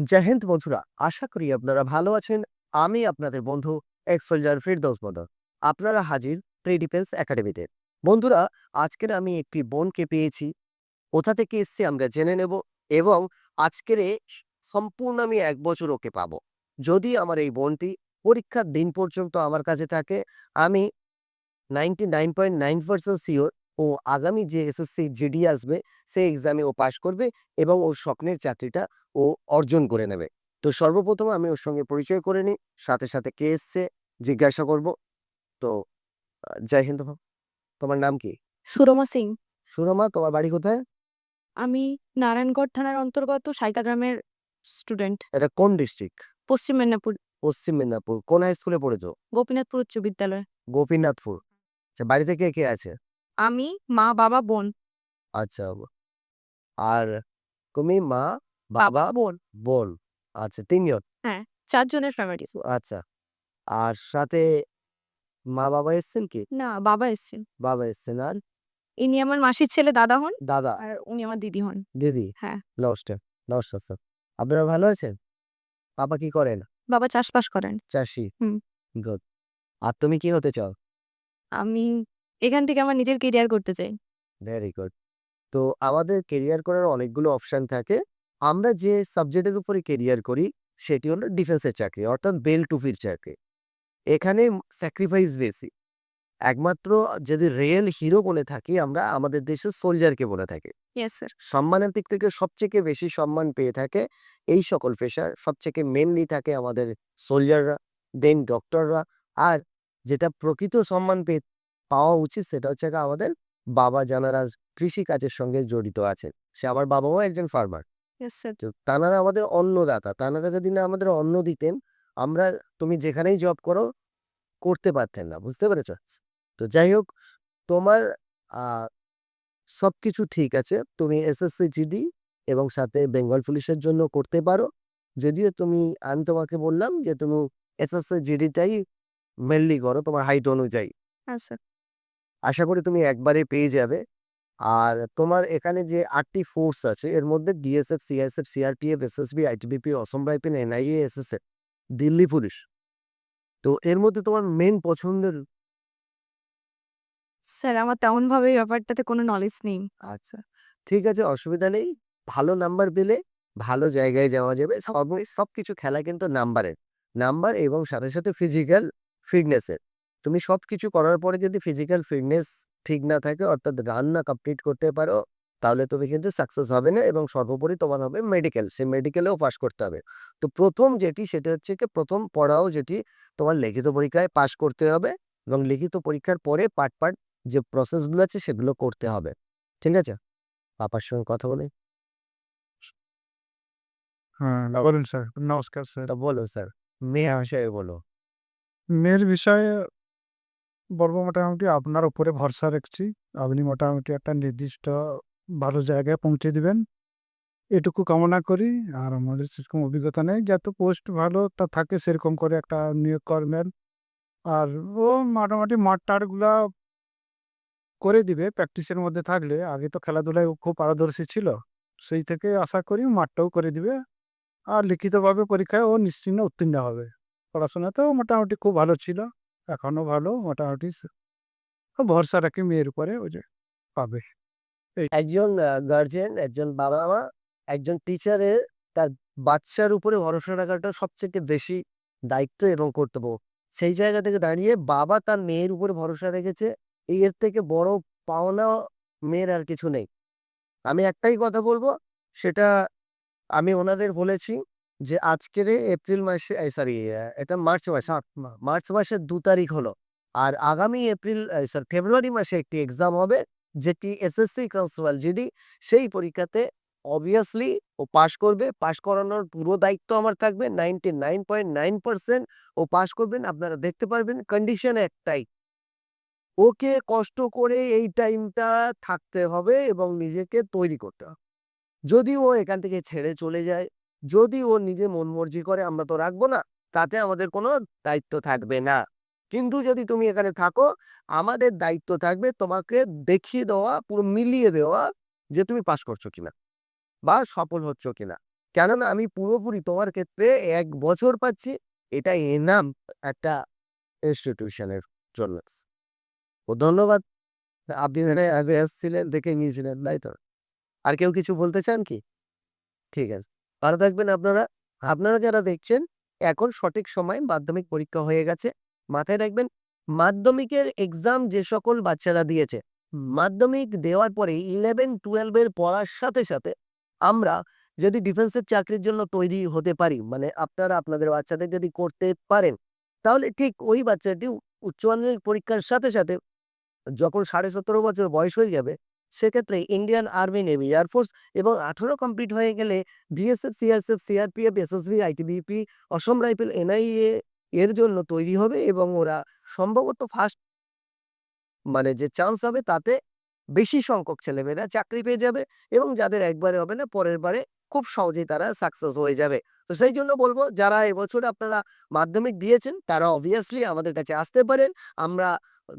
জয় হিন্দ বন্ধুরা, আশা করি আপনারা ভালো আছেন। আমি আপনাদের বন্ধু এক্স সোলজার ফিরদৌস বদর আপনারা হাজির প্রি ডিফেন্স একাডেমিতে বন্ধুরা, আজকের আমি একটি বোনকে পেয়েছি। কোথা থেকে এসছে, আমরা জেনে নেব এবং আজকের সম্পূর্ণ আমি এক বছর ওকে পাবো। যদি আমার এই বোনটি পরীক্ষার দিন পর্যন্ত আমার কাছে থাকে, আমি ninety nine point nine percent sure ও আগামী যে এসএসসি জিডি আসবে সেই এক্সামে ও পাশ করবে এবং ওর স্বপ্নের চাকরিটা ও অর্জন করে নেবে। তো সর্বপ্রথম আমি ওর সঙ্গে পরিচয় করে নিই সাথে সাথে কে এসছে জিজ্ঞাসা করব। তো জয় হিন্দ তোমার নাম কি? সুরমা সিং। সুরমা তোমার বাড়ি কোথায়? আমি নারায়ণগড় থানার অন্তর্গত সাইকা গ্রামের স্টুডেন্ট। এটা কোন ডিস্ট্রিক্ট? পশ্চিম মেদিনীপুর। পশ্চিম মেদিনীপুর। কোন হাই স্কুলে পড়েছো? গোপীনাথপুর উচ্চ বিদ্যালয়। গোপীনাথপুর। আচ্ছা বাড়িতে কে কে আছে? আমি মা বাবা বোন। আচ্ছা আর তুমি মা বাবা বোন। বোন। আচ্ছা তিনজন। হ্যাঁ চারজনের ফ্যামিলি আচ্ছা। আর সাথে মা বাবা এসছেন কি? না বাবা এসছেন। বাবা এসছেন আর? ইনি আমার মাসির ছেলে দাদা হন। দাদা। আর উনি আমার দিদি হন। দিদি? হ্যাঁ। নমস্কার নমস্কার স্যার আপনারা ভালো আছেন? বাবা কি করেন? বাবা চাষবাস করেন। চাষি? হুম। গুড। আর তুমি কি হতে চাও? আমি এখান থেকে আমার নিজের কেরিয়ার করতে চাই। ভেরি গুড তো আমাদের কেরিয়ার করার অনেকগুলো অপশন থাকে। আমরা যে সাবজেক্টের উপরে কেরিয়ার করি সেটি হলো ডিফেন্সের চাকরি অর্থাৎ বেল টুপির চাকরি। এখানে স্যাক্রিফাইস বেশি। একমাত্র যদি রিয়েল হিরো বলে থাকি আমরা আমাদের দেশের সোলজারকে বলে থাকি। স্যার সম্মানের দিক থেকে সবচেয়ে বেশি সম্মান পেয়ে থাকে এই সকল পেশার সবচেয়ে মেনলি থাকে আমাদের সোলজাররা দেন ডক্টররা আর যেটা প্রকৃত সম্মান পেয়ে পাওয়া উচিত সেটা হচ্ছে আমাদের বাবা যারা কৃষি কাজের সঙ্গে জড়িত আছেন। সে আমার বাবাও একজন ফার্মার তানারা আমাদের অন্নদাতা তানারা যদি না আমাদের অন্ন দিতেন আমরা তুমি যেখানেই জব করো করতে পারতেন না বুঝতে পেরেছ? তো যাই হোক তোমার আহ, সবকিছু ঠিক আছে তুমি এসএসসি জিডি এবং সাথে বেঙ্গল পুলিশের জন্য করতে পারো। যদিও তুমি আমি তোমাকে বললাম যে তুমি এসএসসি জিডিটাই মেনলি করো তোমার হাইট অনুযায়ী। হ্যাঁ স্যার আশা করি তুমি একবারে পেয়ে যাবে। আর তোমার এখানে যে আটটি ফোর্স আছে এর মধ্যে DSF CISF CRPF SSB ITBP Assam rifle NIA SSF Delhi police. তো এর মধ্যে তোমার মেন পছন্দের স্যার আমার তেমন ভাবে ব্যাপারটাতে কোনো নলেজ নেই। আচ্ছা ঠিক আছে অসুবিধা নেই। ভালো নাম্বার পেলে ভালো জায়গায় যাওয়া যাবে। সব সব কিছু খেলা কিন্তু নাম্বারের নাম্বার এবং সাথে সাথে ফিজিক্যাল ফিটনেসের তুমি সব কিছু করার পরে যদি ফিজিক্যাল ফিটনেস ঠিক না থাকে অর্থাৎ রান না কমপ্লিট করতে পারো তাহলে তুমি কিন্তু সাকসেস হবে না এবং সর্বোপরি তোমার হবে মেডিকেল সেই মেডিকেলেও পাস করতে হবে। তো প্রথম যেটি সেটা হচ্ছে কি প্রথম পড়াও যেটি তোমার লিখিত পরীক্ষায় পাস করতে হবে এবং লিখিত পরীক্ষার পরে পার্ট পার্ট যে প্রসেসগুলো আছে সেগুলো করতে হবে। ঠিক আছে? পাপার সঙ্গে কথা বলে। হ্যাঁ বলুন স্যার নমস্কার স্যার বলো স্যার মেয়ে ভাষায় বলো। মেয়ের বিষয়ে বলব মোটামুটি আপনার উপরে ভরসা রাখছি। আপনি মোটামুটি একটা নির্দিষ্ট ভালো জায়গায় পৌঁছে দিবেন। এটুকু কামনা করি। আর আমাদের সেরকম অভিজ্ঞতা নেই। যত পোস্ট ভালো একটা থাকে, সেরকম করে একটা নিয়োগ করবেন। আর ও মোটামুটি মাঠ টাটগুলা করে দিবে। প্র্যাকটিসের মধ্যে থাকলে। আগে তো খেলাধুলায় খুব পারদর্শী ছিল। সেই থেকে আশা করি মাঠটাও করে দিবে। আর লিখিতভাবে পরীক্ষায় ও নিশ্চিন্ন উত্তীর্ণ হবে। পড়াশোনাতেও মোটামুটি খুব ভালো ছিল। এখনও ভালো, মোটামুটি ভরসা রাখি মেয়ের উপরে, ওই যে পাবে। একজন গার্জেন একজন বাবা মা, একজন টিচারের তার বাচ্চার উপরে ভরসা রাখাটা সবচেয়ে বেশি দায়িত্ব এবং কর্তব্য। সেই জায়গা থেকে দাঁড়িয়ে বাবা তার মেয়ের উপরে ভরসা রেখেছে, এর থেকে বড় পাওনা মেয়ের আর কিছু নেই। আমি একটাই কথা বলব, সেটা আমি ওনাদের বলেছি যে আজকের এপ্রিল মাসে সরি এটা মার্চ মাস মার্চ মাসের দু তারিখ হলো। আর আগামী এপ্রিল সরি ফেব্রুয়ারি মাসে একটি এক্সাম হবে, যেটি এসএসসি কনস্টেবল জিডি সেই পরীক্ষাতে অবভিয়াসলি ও পাশ করবে। পাশ করানোর পুরো দায়িত্ব আমার থাকবে। Ninety nine point nine percent ও পাশ করবেন। আপনারা দেখতে পারবেন কন্ডিশন একটাই। ওকে কষ্ট করে এই টাইমটা থাকতে হবে এবং নিজেকে তৈরি করতে হবে। যদি ও এখান থেকে ছেড়ে চলে যায় যদি ও নিজে মন মর্জি করে, আমরা তো রাখব না। তাতে আমাদের কোনো দায়িত্ব থাকবে না। কিন্তু যদি তুমি এখানে থাকো, আমাদের দায়িত্ব থাকবে তোমাকে দেখিয়ে দেওয়া, পুরো মিলিয়ে দেওয়া যে তুমি পাস করছ কিনা বা সফল হচ্ছ কিনা। কেননা আমি পুরোপুরি তোমার ক্ষেত্রে এক বছর পাচ্ছি, এটা এনাম একটা ইনস্টিটিউশনের জন্য। ও ধন্যবাদ। আপনি আগে এসেছিলেন, দেখে নিয়েছিলেন, তাই তো? আর কেউ কিছু বলতে চান কি? ঠিক আছে। ভালো থাকবেন আপনারা। আপনারা যারা দেখছেন, এখন সঠিক সময় মাধ্যমিক পরীক্ষা হয়ে গেছে। মাথায় রাখবেন, মাধ্যমিকের এক্সাম যে সকল বাচ্চারা দিয়েছে, মাধ্যমিক দেওয়ার পরে ইলেভেন টুয়েলভের পড়ার সাথে সাথে আমরা যদি ডিফেন্সের চাকরির জন্য তৈরি হতে পারি মানে আপনারা আপনাদের বাচ্চাদের যদি করতে পারেন, তাহলে ঠিক ওই বাচ্চাটি উচ্চ মাধ্যমিক পরীক্ষার সাথে সাথে যখন সাড়ে সতেরো বছর বয়স হয়ে যাবে সেক্ষেত্রে ইন্ডিয়ান আর্মি নেভি এয়ারফোর্স এবং আঠেরো কমপ্লিট হয়ে গেলে BSF CRSF CRPF SSB ITBP Assam rifle NIA এর জন্য তৈরি হবে এবং ওরা সম্ভবত ফার্স্ট মানে যে চান্স হবে তাতে বেশি সংখ্যক ছেলেমেয়েরা চাকরি পেয়ে যাবে এবং যাদের একবারে হবে না, পরের বারে খুব সহজেই তারা সাকসেস হয়ে যাবে। তো সেই জন্য বলব, যারা এবছর আপনারা মাধ্যমিক দিয়েছেন, তারা অবভিয়াসলি আমাদের কাছে আসতে পারেন। আমরা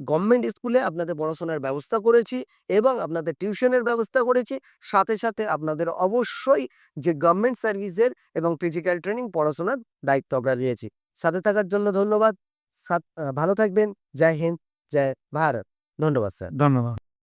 গভর্নমেন্ট স্কুলে আপনাদের পড়াশোনার ব্যবস্থা করেছি এবং আপনাদের টিউশনের ব্যবস্থা করেছি। সাথে সাথে আপনাদের অবশ্যই যে গভর্নমেন্ট সার্ভিসের এবং ফিজিক্যাল ট্রেনিং পড়াশোনার দায়িত্ব আমরা নিয়েছি। সাথে থাকার জন্য ধন্যবাদ। ভালো থাকবেন। জয় হিন্দ, জয় ভারত। ধন্যবাদ, স্যার। ধন্যবাদ।